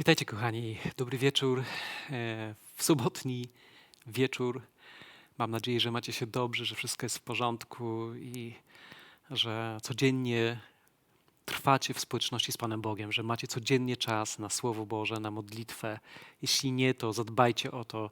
Witajcie, kochani. Dobry wieczór. e, W sobotni wieczór. Mam nadzieję, że macie się dobrze, że wszystko jest w porządku i że codziennie trwacie w społeczności z Panem Bogiem, że macie codziennie czas na Słowo Boże, na modlitwę. Jeśli nie, to zadbajcie o to.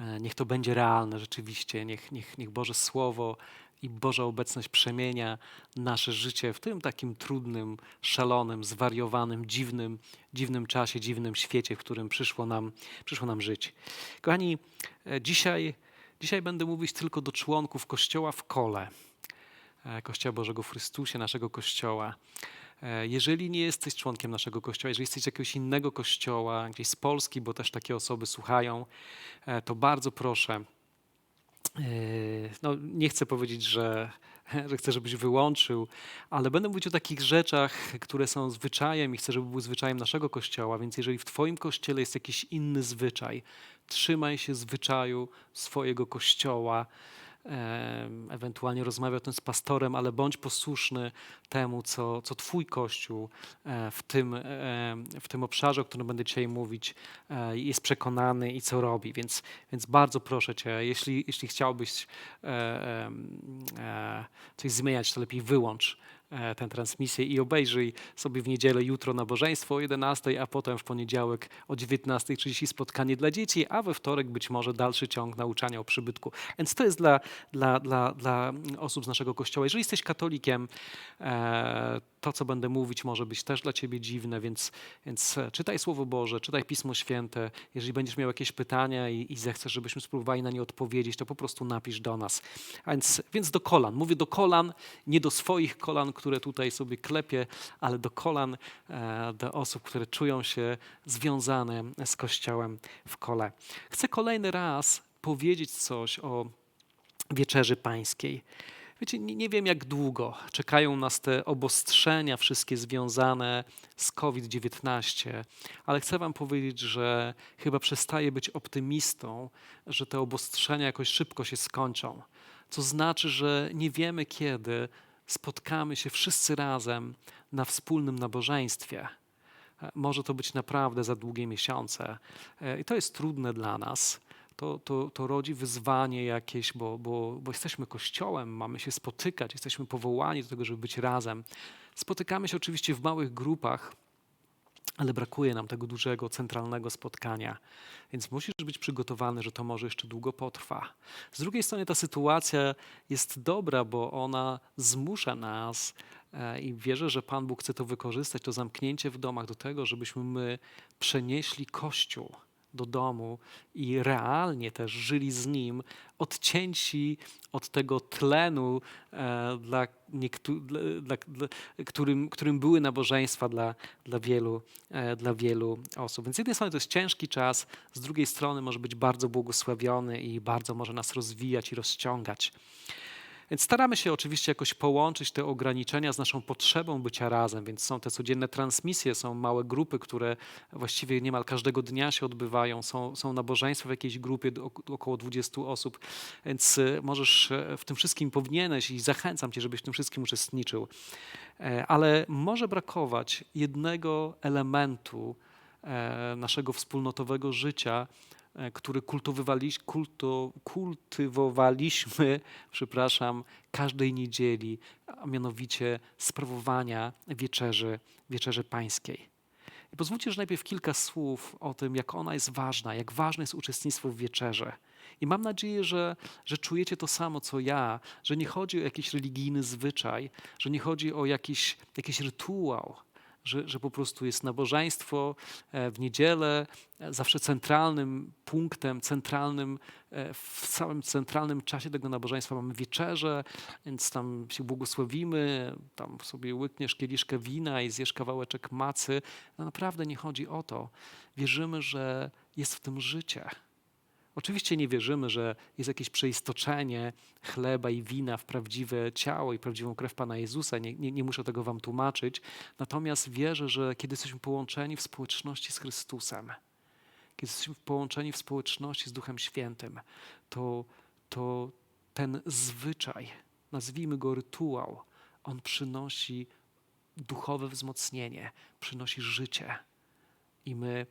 E, Niech to będzie realne rzeczywiście. Niech, niech, niech Boże Słowo i Boża obecność przemienia nasze życie w tym takim trudnym, szalonym, zwariowanym, dziwnym, dziwnym czasie, dziwnym świecie, w którym przyszło nam, przyszło nam żyć. Kochani, e, dzisiaj, dzisiaj będę mówić tylko do członków Kościoła w Kole, e, Kościoła Bożego w Chrystusie, naszego Kościoła. E, Jeżeli nie jesteś członkiem naszego kościoła, jeżeli jesteś z jakiegoś innego kościoła, gdzieś z Polski, bo też takie osoby słuchają, to bardzo proszę. E, No, nie chcę powiedzieć, że, że chcę, żebyś wyłączył, ale będę mówić o takich rzeczach, które są zwyczajem i chcę, żeby były zwyczajem naszego kościoła. Więc jeżeli w Twoim kościele jest jakiś inny zwyczaj, trzymaj się zwyczaju swojego kościoła ewentualnie rozmawiaj o tym z pastorem, ale bądź posłuszny temu, co, co Twój Kościół e, w tym, w tym obszarze, o którym będę dzisiaj mówić, e, jest przekonany i co robi. Więc, więc bardzo proszę Cię, jeśli, jeśli chciałbyś e, coś zmieniać, to lepiej wyłącz tę transmisję i obejrzyj sobie w niedzielę jutro nabożeństwo o 11, a potem w poniedziałek o 19.30 spotkanie dla dzieci, a we wtorek być może dalszy ciąg nauczania o przybytku. Więc to jest dla, dla, dla, dla osób z naszego kościoła. Jeżeli jesteś katolikiem, e, to co będę mówić może być też dla ciebie dziwne, więc, więc e, czytaj Słowo Boże, czytaj Pismo Święte. Jeżeli będziesz miał jakieś pytania i, i zechcesz, żebyśmy spróbowali na nie odpowiedzieć, to po prostu napisz do nas. A Więc, więc do kolan. Mówię do kolan, nie do swoich kolan, które tutaj sobie klepię, ale do kolan, e, do osób, które czują się związane z Kościołem w kole. Chcę kolejny raz powiedzieć coś o wieczerzy pańskiej. Wiecie, nie, nie wiem jak długo czekają nas te obostrzenia, wszystkie związane z COVID-19, ale chcę Wam powiedzieć, że chyba przestaję być optymistą, że te obostrzenia jakoś szybko się skończą. Co znaczy, że nie wiemy kiedy spotkamy się wszyscy razem na wspólnym nabożeństwie. E, Może to być naprawdę za długie miesiące E, i to jest trudne dla nas to, to, to rodzi wyzwanie jakieś, bo, bo, bo jesteśmy kościołem, mamy się spotykać, jesteśmy powołani do tego, żeby być razem. Spotykamy się oczywiście w małych grupach, ale brakuje nam tego dużego, centralnego spotkania. Więc musisz być przygotowany, że to może jeszcze długo potrwa. Z drugiej strony ta sytuacja jest dobra, bo ona zmusza nas e, i wierzę, że Pan Bóg chce to wykorzystać, to zamknięcie w domach do tego, żebyśmy my przenieśli Kościół do domu i realnie też żyli z Nim, odcięci od tego tlenu, e, dla niektó- dla, dla, którym, którym były nabożeństwa dla, dla, wielu, e, dla wielu osób. Więc z jednej strony to jest ciężki czas, z drugiej strony może być bardzo błogosławiony i bardzo może nas rozwijać i rozciągać. Więc staramy się oczywiście jakoś połączyć te ograniczenia z naszą potrzebą bycia razem, więc są te codzienne transmisje, są małe grupy, które właściwie niemal każdego dnia się odbywają, są, są nabożeństwa w jakiejś grupie około 20 osób, więc y, możesz e, w tym wszystkim powinieneś i zachęcam cię, żebyś w tym wszystkim uczestniczył. E, Ale może brakować jednego elementu e, naszego wspólnotowego życia, e, który kultywowaliś- kultu, kultywowaliśmy, przepraszam, każdej niedzieli, a mianowicie sprawowania wieczerzy, wieczerzy pańskiej. I pozwólcie, że najpierw kilka słów o tym, jak ona jest ważna, jak ważne jest uczestnictwo w wieczerze. I mam nadzieję, że, że czujecie to samo, co ja, że nie chodzi o jakiś religijny zwyczaj, że nie chodzi o jakiś, jakiś rytuał, że, że po prostu jest nabożeństwo e, w niedzielę, e, zawsze centralnym punktem, centralnym, e, w całym centralnym czasie tego nabożeństwa mamy wieczerze, więc tam się błogosławimy, tam sobie łykniesz kieliszkę wina i zjesz kawałeczek macy. No naprawdę nie chodzi o to. Wierzymy, że jest w tym życie. Oczywiście nie wierzymy, że jest jakieś przeistoczenie chleba i wina w prawdziwe ciało i prawdziwą krew Pana Jezusa. Nie, nie, nie muszę tego Wam tłumaczyć. Natomiast wierzę, że kiedy jesteśmy połączeni w społeczności z Chrystusem, kiedy jesteśmy połączeni w społeczności z Duchem Świętym, to, to ten zwyczaj, nazwijmy go rytuał, on przynosi duchowe wzmocnienie, przynosi życie. I my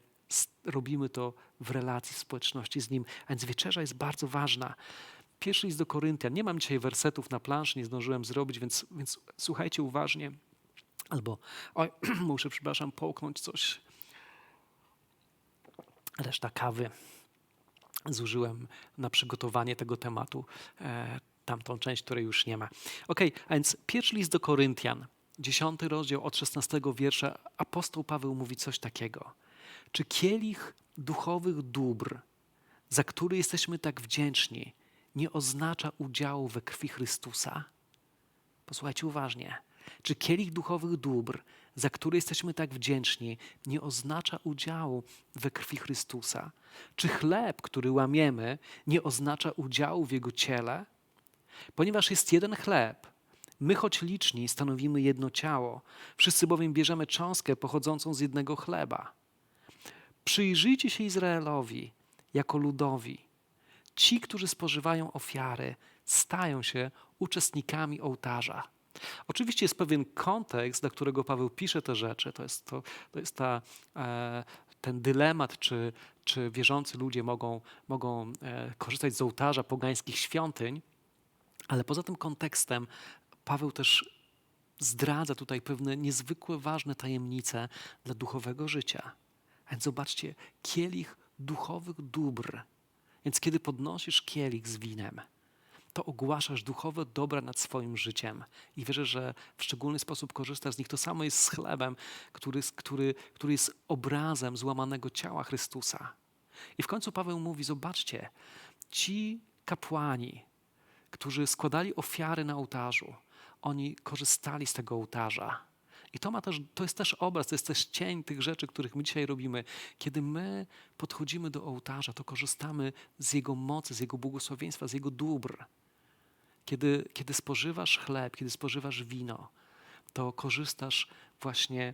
robimy to w relacji, w społeczności z Nim. A więc wieczerza jest bardzo ważna. Pierwszy list do Koryntian. Nie mam dzisiaj wersetów na planszy, nie zdążyłem zrobić, więc, więc słuchajcie uważnie. Albo, oj, muszę, przepraszam, połknąć coś. Reszta kawy zużyłem na przygotowanie tego tematu, e, tamtą część, której już nie ma. Ok, a więc pierwszy list do Koryntian, dziesiąty rozdział od 16 wiersza, apostoł Paweł mówi coś takiego. Czy kielich duchowych dóbr, za który jesteśmy tak wdzięczni, nie oznacza udziału we krwi Chrystusa? Posłuchajcie uważnie. Czy kielich duchowych dóbr, za który jesteśmy tak wdzięczni, nie oznacza udziału we krwi Chrystusa? Czy chleb, który łamiemy, nie oznacza udziału w Jego ciele? Ponieważ jest jeden chleb, my choć liczni stanowimy jedno ciało, wszyscy bowiem bierzemy cząstkę pochodzącą z jednego chleba. Przyjrzyjcie się Izraelowi jako ludowi. Ci, którzy spożywają ofiary, stają się uczestnikami ołtarza. Oczywiście jest pewien kontekst, dla którego Paweł pisze te rzeczy. To jest, to, to jest ta, e, ten dylemat, czy, czy wierzący ludzie mogą, mogą e, korzystać z ołtarza pogańskich świątyń, ale poza tym kontekstem Paweł też zdradza tutaj pewne niezwykłe, ważne tajemnice dla duchowego życia. Więc zobaczcie, kielich duchowych dóbr. Więc kiedy podnosisz kielich z winem, to ogłaszasz duchowe dobra nad swoim życiem i wierzę, że w szczególny sposób korzystasz z nich. To samo jest z chlebem, który, który, który jest obrazem złamanego ciała Chrystusa. I w końcu Paweł mówi: Zobaczcie, ci kapłani, którzy składali ofiary na ołtarzu, oni korzystali z tego ołtarza. I to, ma też, to jest też obraz, to jest też cień tych rzeczy, których my dzisiaj robimy. Kiedy my podchodzimy do ołtarza, to korzystamy z Jego mocy, z Jego błogosławieństwa, z Jego dóbr. Kiedy, kiedy spożywasz chleb, kiedy spożywasz wino, to korzystasz właśnie,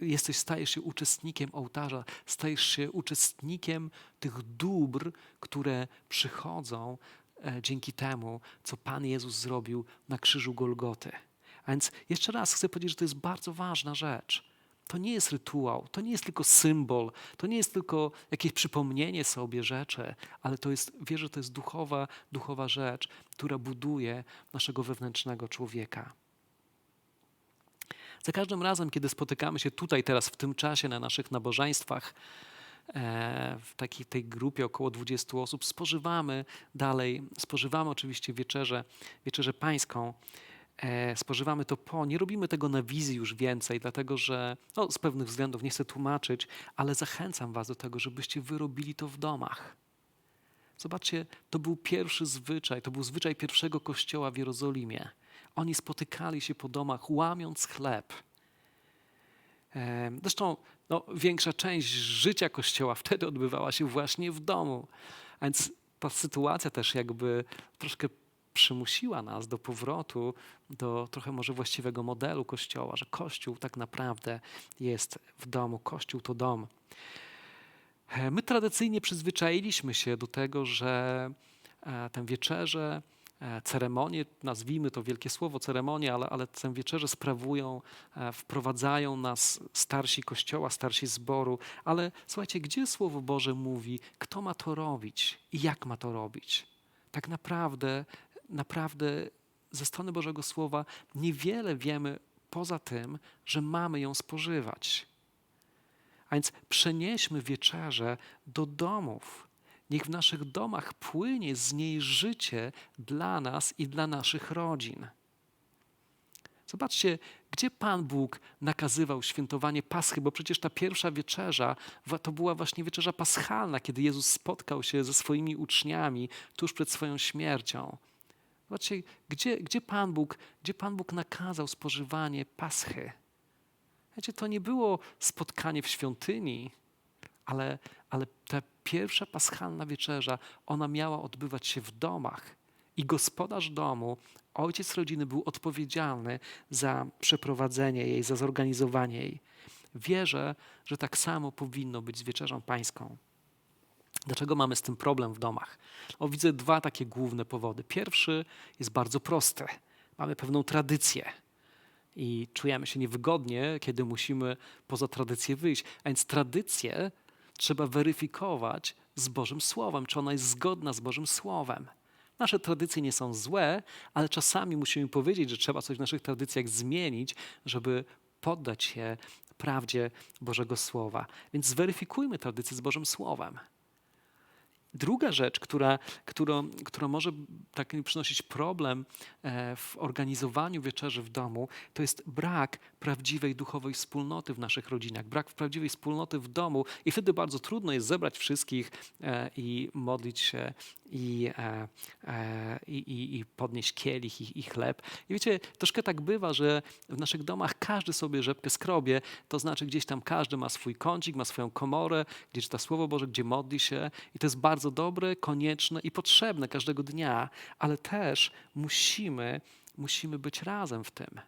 jesteś, stajesz się uczestnikiem ołtarza, stajesz się uczestnikiem tych dóbr, które przychodzą e, dzięki temu, co Pan Jezus zrobił na krzyżu Golgoty. A więc jeszcze raz chcę powiedzieć, że to jest bardzo ważna rzecz. To nie jest rytuał, to nie jest tylko symbol, to nie jest tylko jakieś przypomnienie sobie rzeczy, ale to jest, wierzę, to jest duchowa, duchowa rzecz, która buduje naszego wewnętrznego człowieka. Za każdym razem, kiedy spotykamy się tutaj teraz, w tym czasie, na naszych nabożeństwach, e, w takiej tej grupie około 20 osób, spożywamy dalej, spożywamy oczywiście wieczerzę, wieczerzę pańską, spożywamy to po. Nie robimy tego na wizji już więcej, dlatego że no, z pewnych względów nie chcę tłumaczyć, ale zachęcam Was do tego, żebyście wy robili to w domach. Zobaczcie, to był pierwszy zwyczaj, to był zwyczaj pierwszego kościoła w Jerozolimie. Oni spotykali się po domach, łamiąc chleb. E, Zresztą no, większa część życia kościoła wtedy odbywała się właśnie w domu. A więc ta sytuacja też jakby troszkę przymusiła nas do powrotu do trochę może właściwego modelu kościoła, że kościół tak naprawdę jest w domu, kościół to dom. My tradycyjnie przyzwyczailiśmy się do tego, że e, tę wieczerzę, e, ceremonie, nazwijmy to wielkie słowo ceremonie, ale, ale tę wieczerzę sprawują, e, wprowadzają nas starsi kościoła, starsi zboru. Ale słuchajcie, gdzie Słowo Boże mówi, kto ma to robić i jak ma to robić? Tak naprawdę, naprawdę ze strony Bożego Słowa niewiele wiemy poza tym, że mamy ją spożywać. A więc przenieśmy wieczerzę do domów. Niech w naszych domach płynie z niej życie dla nas i dla naszych rodzin. Zobaczcie, gdzie Pan Bóg nakazywał świętowanie Paschy, bo przecież ta pierwsza wieczerza to była właśnie wieczerza paschalna, kiedy Jezus spotkał się ze swoimi uczniami tuż przed swoją śmiercią. Zobaczcie, gdzie, gdzie, Pan Bóg, gdzie Pan Bóg nakazał spożywanie Paschy. Wiecie, to nie było spotkanie w świątyni, ale, ale ta pierwsza paschalna wieczerza, ona miała odbywać się w domach. I gospodarz domu, ojciec rodziny był odpowiedzialny za przeprowadzenie jej, za zorganizowanie jej. Wierzę, że tak samo powinno być z wieczerzą pańską. Dlaczego mamy z tym problem w domach? O, widzę dwa takie główne powody. Pierwszy jest bardzo prosty. Mamy pewną tradycję i czujemy się niewygodnie, kiedy musimy poza tradycję wyjść. A więc tradycje trzeba weryfikować z Bożym Słowem, czy ona jest zgodna z Bożym Słowem. Nasze tradycje nie są złe, ale czasami musimy powiedzieć, że trzeba coś w naszych tradycjach zmienić, żeby poddać się prawdzie Bożego Słowa. Więc zweryfikujmy tradycję z Bożym Słowem. Druga rzecz, która, która, która może tak przynosić problem e, w organizowaniu wieczerzy w domu, to jest brak prawdziwej duchowej wspólnoty w naszych rodzinach, brak prawdziwej wspólnoty w domu i wtedy bardzo trudno jest zebrać wszystkich e, i modlić się i, e, i, i, i podnieść kielich i, i chleb. I wiecie, troszkę tak bywa, że w naszych domach każdy sobie rzepkę skrobie, to znaczy gdzieś tam każdy ma swój kącik, ma swoją komorę, gdzie czyta Słowo Boże, gdzie modli się i to jest bardzo dobre, konieczne i potrzebne każdego dnia, ale też musimy, musimy być razem w tym.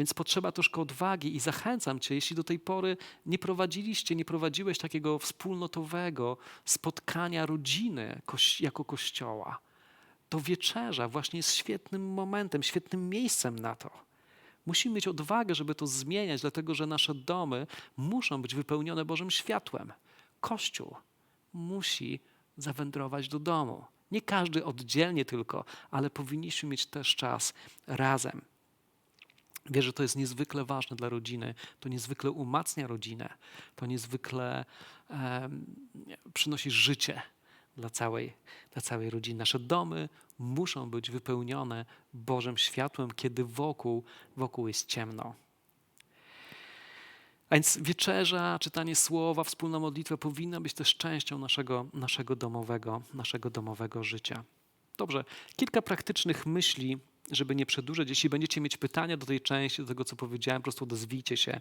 Więc potrzeba troszkę odwagi i zachęcam Cię, jeśli do tej pory nie prowadziliście, nie prowadziłeś takiego wspólnotowego spotkania rodziny jako kościoła, to wieczerza właśnie jest świetnym momentem, świetnym miejscem na to. Musimy mieć odwagę, żeby to zmieniać, dlatego że nasze domy muszą być wypełnione Bożym światłem. Kościół musi zawędrować do domu. Nie każdy oddzielnie tylko, ale powinniśmy mieć też czas razem. Wierzę, że to jest niezwykle ważne dla rodziny, to niezwykle umacnia rodzinę, to niezwykle przynosi życie dla całej, dla całej rodziny. Nasze domy muszą być wypełnione Bożym światłem, kiedy wokół, wokół jest ciemno. A więc wieczerza, czytanie słowa, wspólna modlitwa powinna być też częścią naszego, naszego, domowego, naszego domowego życia. Dobrze, kilka praktycznych myśli żeby nie przedłużać, jeśli będziecie mieć pytania do tej części, do tego, co powiedziałem, po prostu odezwijcie się.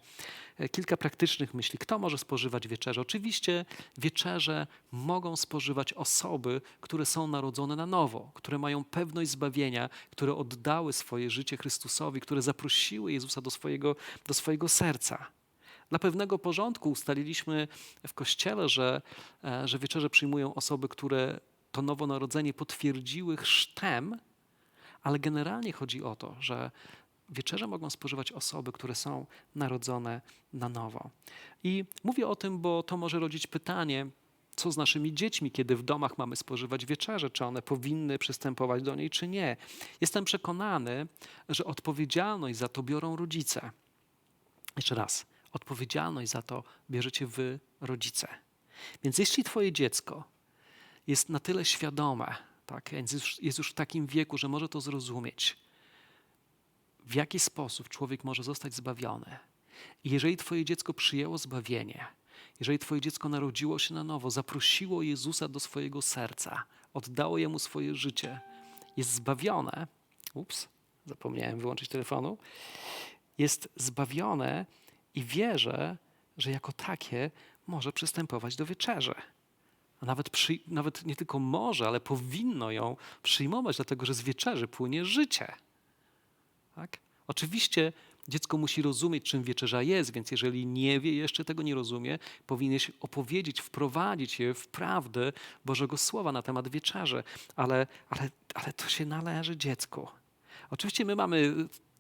E, kilka praktycznych myśli. Kto może spożywać wieczerze? Oczywiście wieczerze mogą spożywać osoby, które są narodzone na nowo, które mają pewność zbawienia, które oddały swoje życie Chrystusowi, które zaprosiły Jezusa do swojego, do swojego serca. Dla pewnego porządku ustaliliśmy w kościele, że, e, że wieczerze przyjmują osoby, które to nowonarodzenie potwierdziły chrztem, ale generalnie chodzi o to, że wieczerze mogą spożywać osoby, które są narodzone na nowo. I mówię o tym, bo to może rodzić pytanie, co z naszymi dziećmi, kiedy w domach mamy spożywać wieczerze, czy one powinny przystępować do niej, czy nie. Jestem przekonany, że odpowiedzialność za to biorą rodzice. Jeszcze raz, odpowiedzialność za to bierzecie wy, rodzice. Więc jeśli twoje dziecko jest na tyle świadome, tak? Więc jest jest już w takim wieku, że może to zrozumieć, w jaki sposób człowiek może zostać zbawiony. I jeżeli Twoje dziecko przyjęło zbawienie, jeżeli Twoje dziecko narodziło się na nowo, zaprosiło Jezusa do swojego serca, oddało Jemu swoje życie, jest zbawione, ups, zapomniałem wyłączyć telefonu, jest zbawione i wierzę, że jako takie może przystępować do wieczerzy a nawet, przy, nawet nie tylko może, ale powinno ją przyjmować, dlatego że z wieczerzy płynie życie. Tak? Oczywiście dziecko musi rozumieć, czym wieczerza jest, więc jeżeli nie wie, jeszcze tego nie rozumie, powinieneś opowiedzieć, wprowadzić je w prawdę Bożego Słowa na temat wieczerzy, ale, ale, ale to się należy dziecku. Oczywiście my mamy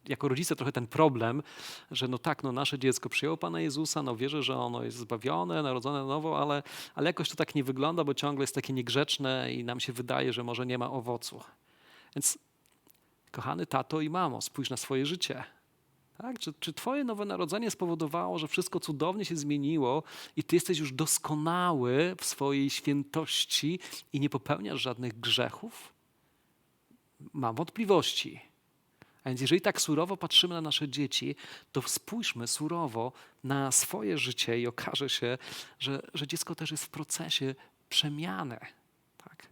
jako rodzice trochę ten problem, że no tak, no nasze dziecko przyjęło Pana Jezusa, no wierzę, że ono jest zbawione, narodzone na nowo, ale, ale jakoś to tak nie wygląda, bo ciągle jest takie niegrzeczne i nam się wydaje, że może nie ma owocu. Więc kochany tato i mamo, spójrz na swoje życie. Tak? Czy, czy Twoje nowe narodzenie spowodowało, że wszystko cudownie się zmieniło i Ty jesteś już doskonały w swojej świętości i nie popełniasz żadnych grzechów? Mam wątpliwości. Więc jeżeli tak surowo patrzymy na nasze dzieci, to spójrzmy surowo na swoje życie i okaże się, że, że dziecko też jest w procesie przemiany. Tak?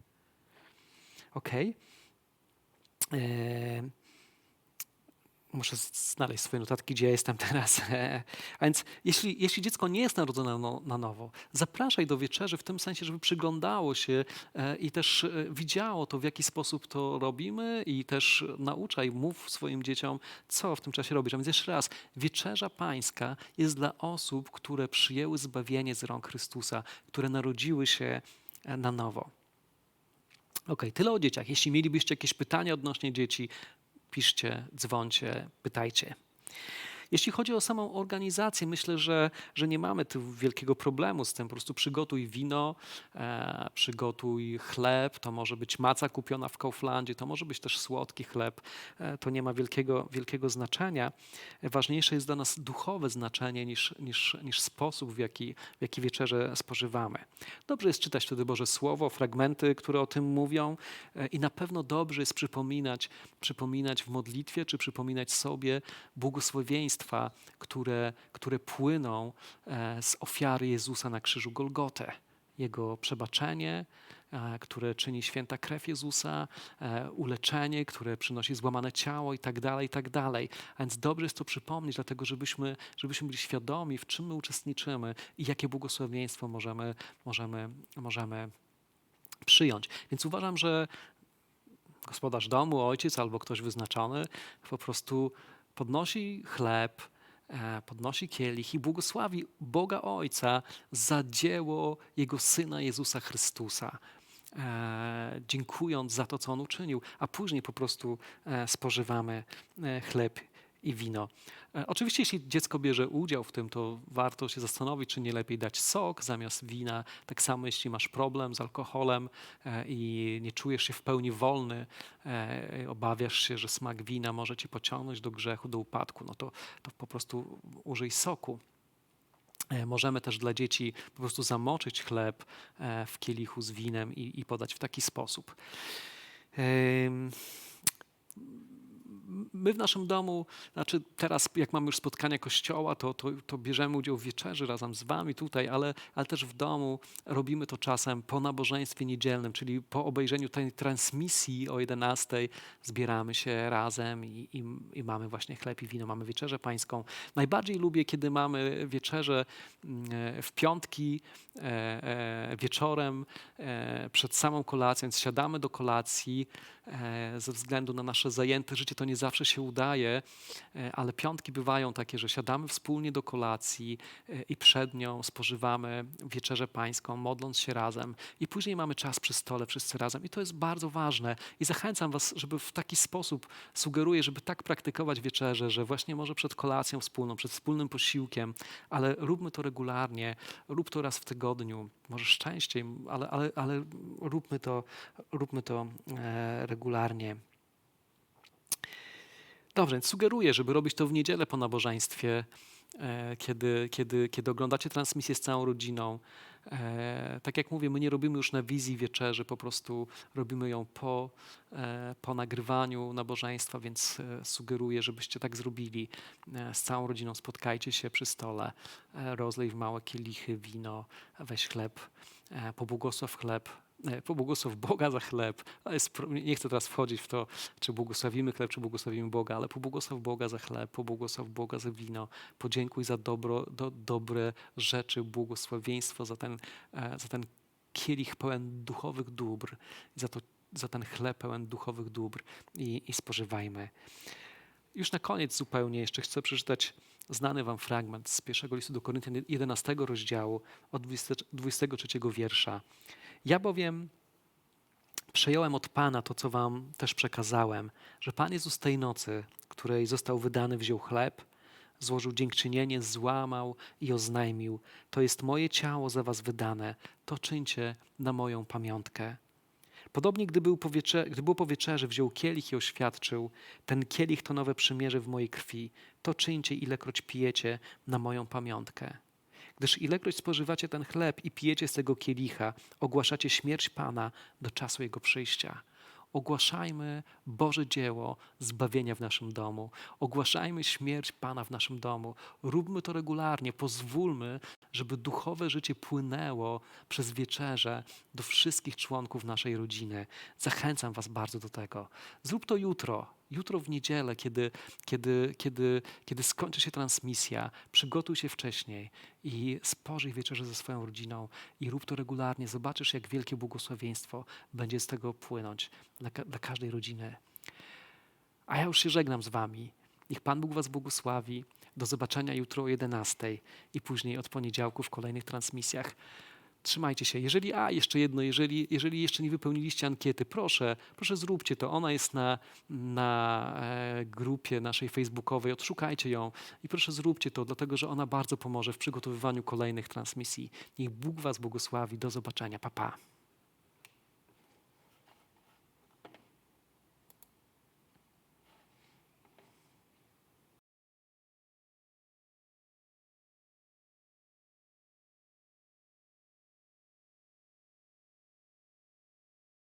Okej? Okay? E, muszę znaleźć swoje notatki, gdzie ja jestem teraz. A więc jeśli, jeśli dziecko nie jest narodzone no, na nowo, zapraszaj do wieczerzy w tym sensie, żeby przyglądało się e, i też e, widziało to, w jaki sposób to robimy i też nauczaj, mów swoim dzieciom, co w tym czasie robisz. A więc jeszcze raz, wieczerza pańska jest dla osób, które przyjęły zbawienie z rąk Chrystusa, które narodziły się e, na nowo. Ok, tyle o dzieciach. Jeśli mielibyście jakieś pytania odnośnie dzieci, piszcie, dzwońcie, pytajcie. Jeśli chodzi o samą organizację, myślę, że, że nie mamy tu wielkiego problemu z tym. Po prostu przygotuj wino, e, przygotuj chleb, to może być maca kupiona w Kauflandzie, to może być też słodki chleb. E, to nie ma wielkiego, wielkiego znaczenia. Ważniejsze jest dla nas duchowe znaczenie niż, niż, niż sposób, w jaki, w jaki wieczerze spożywamy. Dobrze jest czytać wtedy Boże Słowo, fragmenty, które o tym mówią e, i na pewno dobrze jest przypominać, przypominać w modlitwie, czy przypominać sobie błogosławieństwa, które, które płyną e, z ofiary Jezusa na krzyżu Golgotę. Jego przebaczenie, e, które czyni święta krew Jezusa, e, uleczenie, które przynosi złamane ciało i tak dalej, i tak dalej. A więc dobrze jest to przypomnieć, dlatego żebyśmy, żebyśmy byli świadomi, w czym my uczestniczymy i jakie błogosławieństwo możemy, możemy, możemy przyjąć. Więc uważam, że gospodarz domu, ojciec albo ktoś wyznaczony po prostu podnosi chleb, e, podnosi kielich i błogosławi Boga Ojca za dzieło Jego Syna Jezusa Chrystusa. E, dziękując za to, co On uczynił, a później po prostu e, spożywamy chleb i wino. E, oczywiście, jeśli dziecko bierze udział w tym, to warto się zastanowić, czy nie lepiej dać sok zamiast wina. Tak samo, jeśli masz problem z alkoholem e, i nie czujesz się w pełni wolny, e, obawiasz się, że smak wina może cię pociągnąć do grzechu, do upadku, no to, to po prostu użyj soku. Możemy też dla dzieci po prostu zamoczyć chleb w kielichu z winem i, i podać w taki sposób my w naszym domu, znaczy teraz jak mamy już spotkania kościoła, to, to, to bierzemy udział w wieczerzy razem z wami tutaj, ale, ale też w domu robimy to czasem po nabożeństwie niedzielnym, czyli po obejrzeniu tej transmisji o 11 zbieramy się razem i, i, i mamy właśnie chleb i wino, mamy wieczerzę pańską. Najbardziej lubię, kiedy mamy wieczerzę mm, w piątki e, e, wieczorem e, przed samą kolacją, więc siadamy do kolacji, ze względu na nasze zajęte życie to nie zawsze się udaje, e, ale piątki bywają takie, że siadamy wspólnie do kolacji e, i przed nią spożywamy wieczerzę pańską, modląc się razem i później mamy czas przy stole wszyscy razem i to jest bardzo ważne i zachęcam was, żeby w taki sposób, sugeruję, żeby tak praktykować wieczerze, że właśnie może przed kolacją wspólną, przed wspólnym posiłkiem, ale róbmy to regularnie, rób to raz w tygodniu, może częściej, ale, ale, ale róbmy to, róbmy to regularnie regularnie. Dobrze, więc sugeruję, żeby robić to w niedzielę po nabożeństwie, e, kiedy, kiedy, kiedy oglądacie transmisję z całą rodziną. E, tak jak mówię, my nie robimy już na wizji wieczerzy, po prostu robimy ją po, e, po nagrywaniu nabożeństwa, więc sugeruję, żebyście tak zrobili. Z całą rodziną spotkajcie się przy stole, rozlej w małe kielichy wino, weź chleb, pobłogosław chleb, pobłogosław Boga za chleb. Jest, nie chcę teraz wchodzić w to, czy błogosławimy chleb, czy błogosławimy Boga, ale pobłogosław Boga za chleb, pobłogosław Boga za wino, podziękuj za dobro, do, dobre rzeczy, błogosławieństwo za ten, e, za ten kielich pełen duchowych dóbr, za, to, za ten chleb pełen duchowych dóbr i, i spożywajmy. Już na koniec zupełnie jeszcze chcę przeczytać znany wam fragment z pierwszego listu do Koryntian 11 rozdziału od 20, 23 wiersza. Ja bowiem przejąłem od Pana to, co wam też przekazałem, że Pan Jezus tej nocy, której został wydany, wziął chleb, złożył dziękczynienie, złamał i oznajmił: To jest moje ciało za was wydane, to czyńcie na moją pamiątkę. Podobnie, gdy, był po gdy było po wieczerzy, wziął kielich i oświadczył: Ten kielich to nowe przymierze w mojej krwi, to czyńcie, ilekroć pijecie na moją pamiątkę. Gdyż ilekroć spożywacie ten chleb i pijecie z tego kielicha, ogłaszacie śmierć Pana do czasu Jego przyjścia. Ogłaszajmy Boże dzieło zbawienia w naszym domu. Ogłaszajmy śmierć Pana w naszym domu. Róbmy to regularnie. Pozwólmy, żeby duchowe życie płynęło przez wieczerze do wszystkich członków naszej rodziny. Zachęcam Was bardzo do tego. Zrób to jutro jutro w niedzielę, kiedy, kiedy, kiedy, kiedy skończy się transmisja, przygotuj się wcześniej i spożyj wieczerze ze swoją rodziną i rób to regularnie. Zobaczysz, jak wielkie błogosławieństwo będzie z tego płynąć dla, dla każdej rodziny. A ja już się żegnam z wami. Niech Pan Bóg was błogosławi. Do zobaczenia jutro o 11 i później od poniedziałku w kolejnych transmisjach trzymajcie się. Jeżeli, a jeszcze jedno, jeżeli, jeżeli jeszcze nie wypełniliście ankiety, proszę, proszę zróbcie to. Ona jest na, na, e, grupie naszej facebookowej, odszukajcie ją i proszę zróbcie to, dlatego że ona bardzo pomoże w przygotowywaniu kolejnych transmisji. Niech Bóg Was błogosławi. Do zobaczenia. Pa, pa.